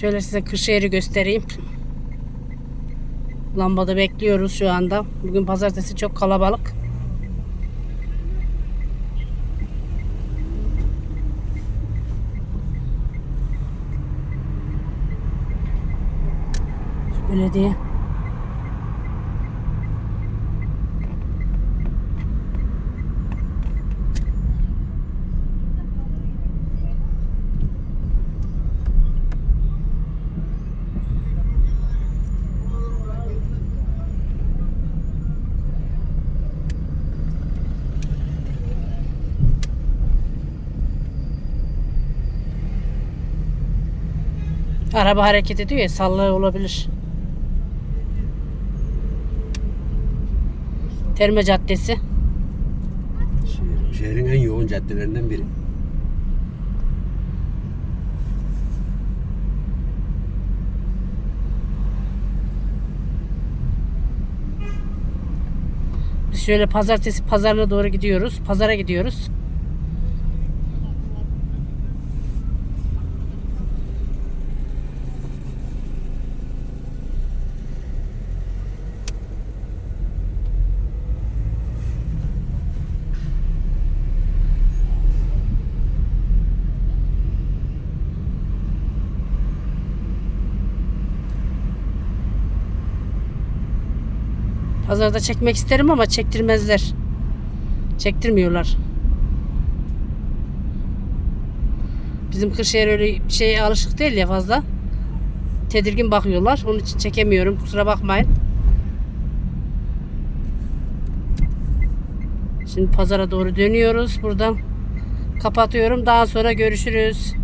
Şöyle size Kırşehir'i göstereyim. Lambada bekliyoruz şu anda. Bugün pazartesi çok kalabalık. Belediye. Araba hareket ediyor ya sallı olabilir. Terme Caddesi. Şehir- şehrin en yoğun caddelerinden biri. Biz şöyle pazartesi pazarına doğru gidiyoruz. Pazara gidiyoruz. Pazarda çekmek isterim ama çektirmezler. Çektirmiyorlar. Bizim Kırşehir öyle şeye alışık değil ya fazla. Tedirgin bakıyorlar. Onun için çekemiyorum. Kusura bakmayın. Şimdi pazara doğru dönüyoruz. Buradan kapatıyorum. Daha sonra görüşürüz.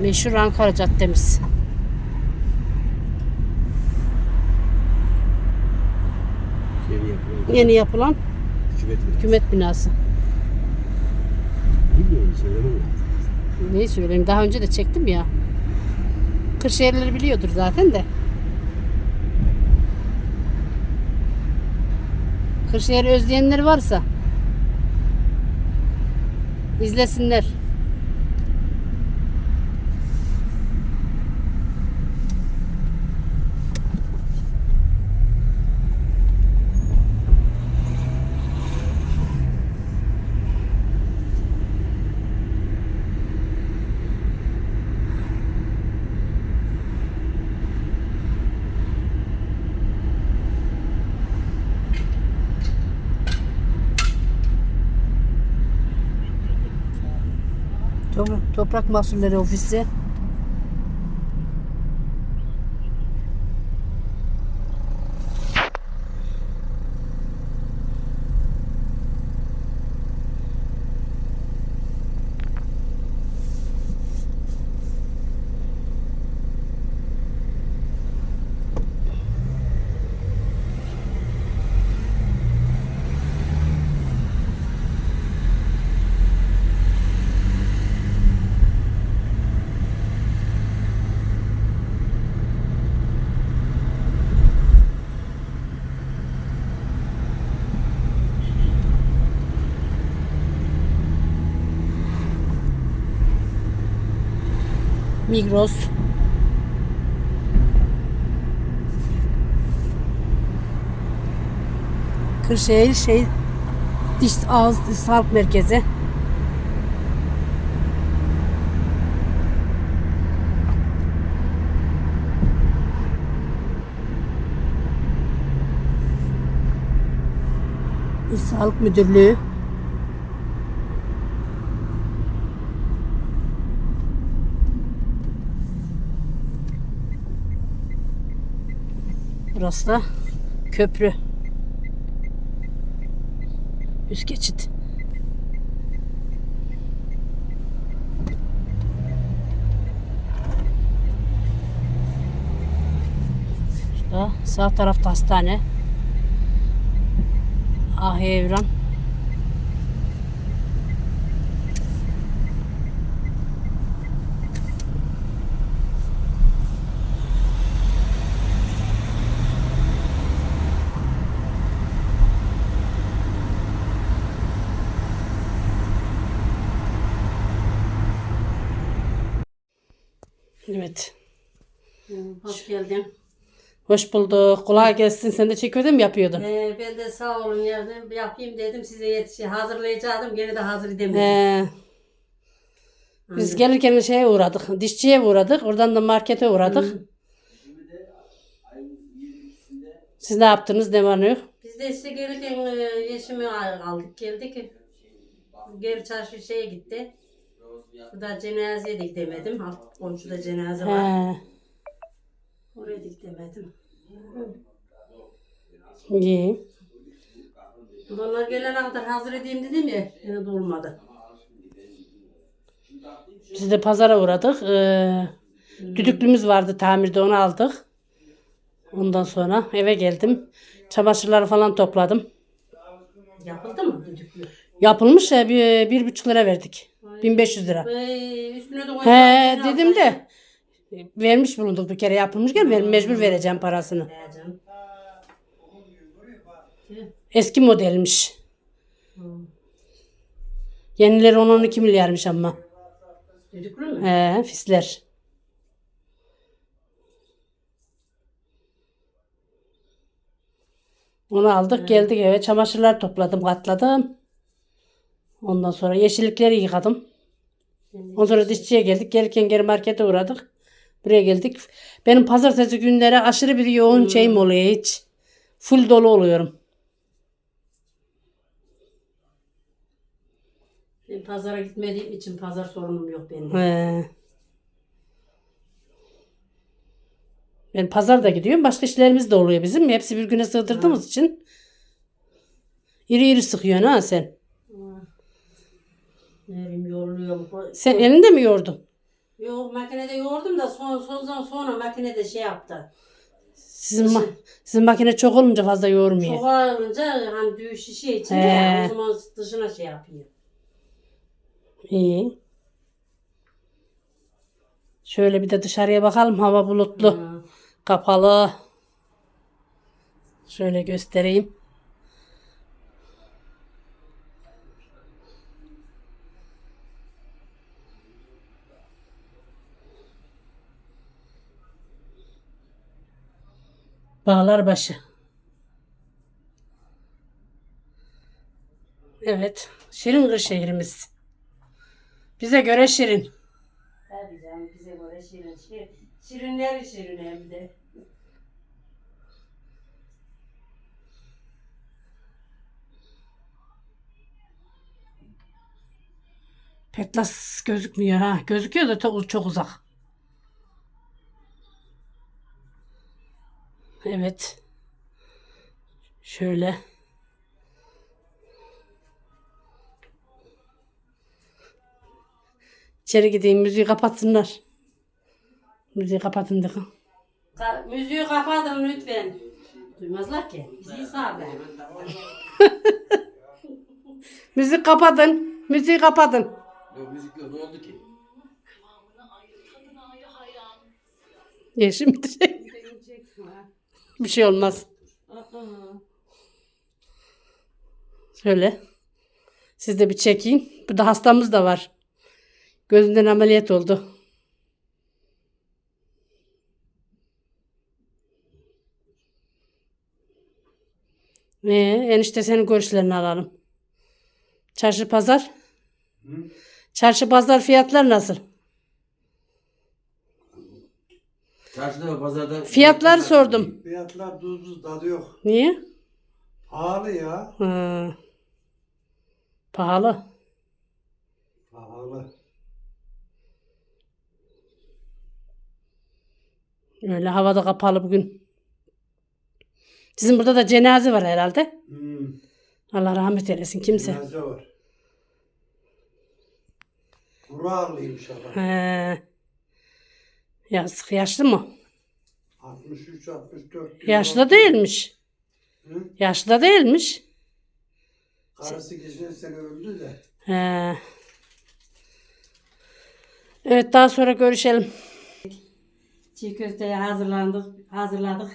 Meşhur Ankara Caddemiz. Yeni yapılan Yeni yapılan hükümet binası. hükümet binası. Bilmiyorum söylemem lazım. Neyi söyleyeyim? Daha önce de çektim ya. Kırşehirleri biliyordur zaten de. Kırşehir özleyenler varsa izlesinler. Toprak, Mahsulleri Ofisi. Migros. Kırşehir şey diş ağız sağlık merkezi. İl Sağlık Müdürlüğü. Burası da köprü. Üst geçit. Da, sağ tarafta hastane. Ah Evran. Evet. Hoş geldin. Hoş bulduk. Kolay gelsin. Sen de çekiyordun mu yapıyordun? Ee, ben de sağ olun yardım yapayım dedim size yetişi hazırlayacaktım gene de hazır edemedim. Ee, biz gelirken şeye uğradık. Dişçiye uğradık. Oradan da markete uğradık. Siz ne yaptınız? Ne var ne yok? Biz de işte gelirken e, yeşimi al- aldık geldik. Geri çarşı şeye gitti. Burada cenazeye de gidemedim. Alt komşuda cenaze var. He, Oraya da gidemedim. iyi. Onlar gelene kadar hazır edeyim dedim ya. Yine de olmadı. Biz de pazara uğradık. Ee, düdüklümüz vardı tamirde onu aldık. Ondan sonra eve geldim. Çamaşırları falan topladım. Yapıldı mı düdüklü? Yapılmış ya bir, bir buçuk lira verdik. 1500 lira. Üstüne de He dedim de vermiş bulunduk bir kere yapılmışken ben mecbur vereceğim parasını. Eski modelmiş. Hı. Yenileri 10-12 milyarmış ama. Düdüklü mü? He, fisler. Onu aldık geldik eve çamaşırlar topladım katladım. Ondan sonra yeşillikleri yıkadım. Ondan sonra dişçiye geldik. Gelirken geri markete uğradık. Buraya geldik. Benim pazartesi günleri aşırı bir yoğun şeyim oluyor hiç. Full dolu oluyorum. Ben pazara gitmediğim için pazar sorunum yok benim. He. Ben pazarda gidiyorum. Başka işlerimiz de oluyor bizim. Hepsi bir güne sığdırdığımız için. İri iri sıkıyorsun ha sen. Ne bileyim yoruluyorum. Sen elinde mi yordun? Yok makinede yoğurdum da son, son zaman sonra makinede şey yaptı. Sizin, ma- sizin makine çok olunca fazla yoğurmuyor. Çok ağırınca hani düğü şişe içince He. o zaman dışına şey yapıyor. İyi. Şöyle bir de dışarıya bakalım. Hava bulutlu. Hı. Kapalı. Şöyle göstereyim. Bağlarbaşı. Evet. Şirin kır şehrimiz. Bize göre şirin. Tabii canım bize göre şirin. şirin. Şirinler şirin hem de. Petlas gözükmüyor ha. Gözüküyor da çok uzak. Evet. Şöyle. İçeri gideyim müziği kapatsınlar. Müziği kapatın dedim. Ka- müziği kapatın lütfen. Duymazlar ki. Bizi sağlar. Müzik kapatın. Müziği kapatın. Yok müzik yok ne oldu ki? Ya şimdi. Bir şey olmaz. Şöyle. Siz de bir çekin. Burada hastamız da var. Gözünden ameliyat oldu. Ee, enişte senin görüşlerini alalım. Çarşı pazar. Çarşı pazar fiyatlar nasıl? Çarşıda ve pazarda... Fiyatları sordum. Fiyatlar tuzsuz tadı yok. Niye? Pahalı ya. Ha. Pahalı. Pahalı. Öyle havada kapalı bugün. Sizin burada da cenaze var herhalde. Hmm. Allah rahmet eylesin kimse. Cenaze var. Kuralıymış adam. He. Yazık yaşlı mı? 60 63, 64. Yaşlı değilmiş. Hı? Yaşlı da değilmiş. Karısı geçen sene öldü de. He. Evet daha sonra görüşelim. Çiğ köfteye hazırlandık, hazırladık.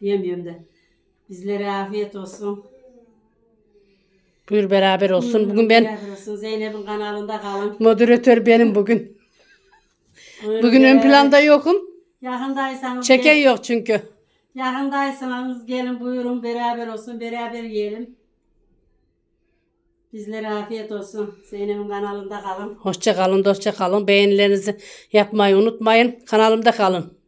Diyemiyorum da. Bizlere afiyet olsun. Buyur beraber olsun. Bugün ben Beraber olsun. Zeynep'in kanalında kalın. moderatör benim bugün. Buyurun Bugün ön planda yokum. Yakındaysanız Çeken gel- yok çünkü. Yakındaysanız gelin buyurun beraber olsun. Beraber yiyelim. Bizlere afiyet olsun. Zeynep'in kanalında kalın. Hoşça kalın, dostça kalın. Beğenilerinizi yapmayı unutmayın. Kanalımda kalın.